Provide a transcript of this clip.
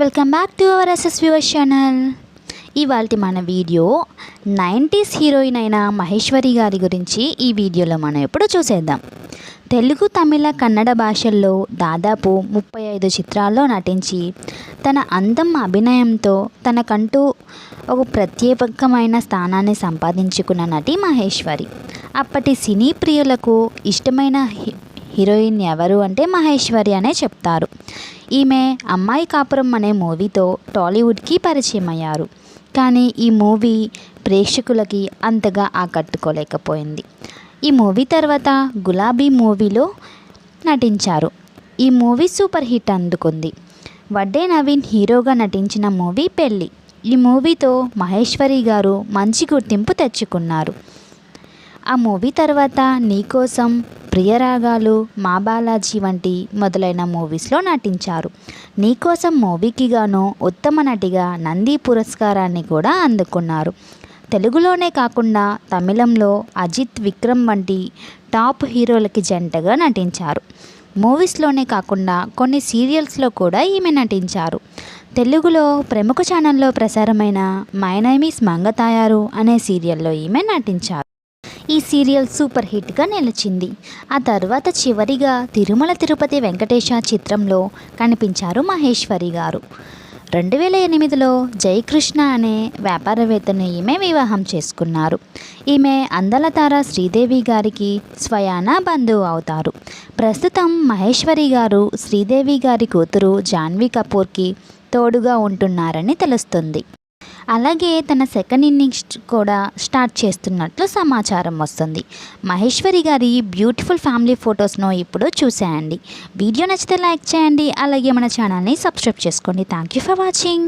Welcome back to our SS viewer channel ఇవాళ మన video nineties heroine అయిన మహేశ్వరి గారి గురించి ఈ వీడియోలో మనం ఎప్పుడు చూసేద్దాం. తెలుగు తమిళ కన్నడ భాషల్లో దాదాపు ముప్పై ఐదు చిత్రాల్లో నటించి తన అందం అభినయంతో తనకంటూ ఒక ప్రత్యేకమైన స్థానాన్ని సంపాదించుకున్న నటి మహేశ్వరి. అప్పటి సినీ ప్రియులకు ఇష్టమైన హీరోయిన్ ఎవరు అంటే మహేశ్వరి అనే చెప్తారు. ఈమె అమ్మాయి కాపురం అనే మూవీతో టాలీవుడ్కి పరిచయం అయ్యారు కానీ ఈ మూవీ ప్రేక్షకులకి అంతగా ఆకట్టుకోలేకపోయింది. ఈ మూవీ తర్వాత గులాబీ మూవీలో నటించారు. ఈ మూవీ సూపర్ హిట్ అందుకుంది. వడ్డే నవీన్ హీరోగా నటించిన మూవీ పెళ్ళి. ఈ మూవీతో మహేశ్వరి గారు మంచి గుర్తింపు తెచ్చుకున్నారు. ఆ మూవీ తర్వాత నీకోసం ప్రియరాగాలు మా బాలాజీ వంటి మొదలైన మూవీస్లో నటించారు. నీకోసం మూవీకి గాను ఉత్తమ నటిగా నంది పురస్కారాన్ని కూడా అందుకున్నారు. తెలుగులోనే కాకుండా తమిళంలో అజిత్ విక్రమ్ వంటి టాప్ హీరోలకి జంటగా నటించారు. మూవీస్లోనే కాకుండా కొన్ని సీరియల్స్లో కూడా ఈమె నటించారు. తెలుగులో ప్రముఖ ఛానల్లో ప్రసారమైన మై నైమీస్ మంగతాయారు అనే సీరియల్లో ఈమె నటించారు. ఈ సీరియల్ సూపర్ హిట్గా నిలిచింది. ఆ తర్వాత చివరిగా తిరుమల తిరుపతి వెంకటేశ చిత్రంలో కనిపించారు మహేశ్వరి గారు. రెండు వేల ఎనిమిదిలో జయకృష్ణ అనే వ్యాపారవేత్తను ఈమె వివాహం చేసుకున్నారు. ఈమె అందలతార శ్రీదేవి గారికి స్వయాన బంధువు అవుతారు. ప్రస్తుతం మహేశ్వరి గారు శ్రీదేవి గారి కూతురు జాన్వీ కపూర్కి తోడుగా ఉంటున్నారని తెలుస్తుంది. అలాగే తన సెకండ్ ఇన్నింగ్స్ కూడా స్టార్ట్ చేస్తున్నట్లు సమాచారం వస్తుంది. మహేశ్వరి గారి బ్యూటిఫుల్ ఫ్యామిలీ ఫొటోస్ను ఇప్పుడు చూసేయండి. వీడియో నచ్చితే లైక్ చేయండి అలాగే మన ఛానల్ని సబ్స్క్రైబ్ చేసుకోండి. Thank you for watching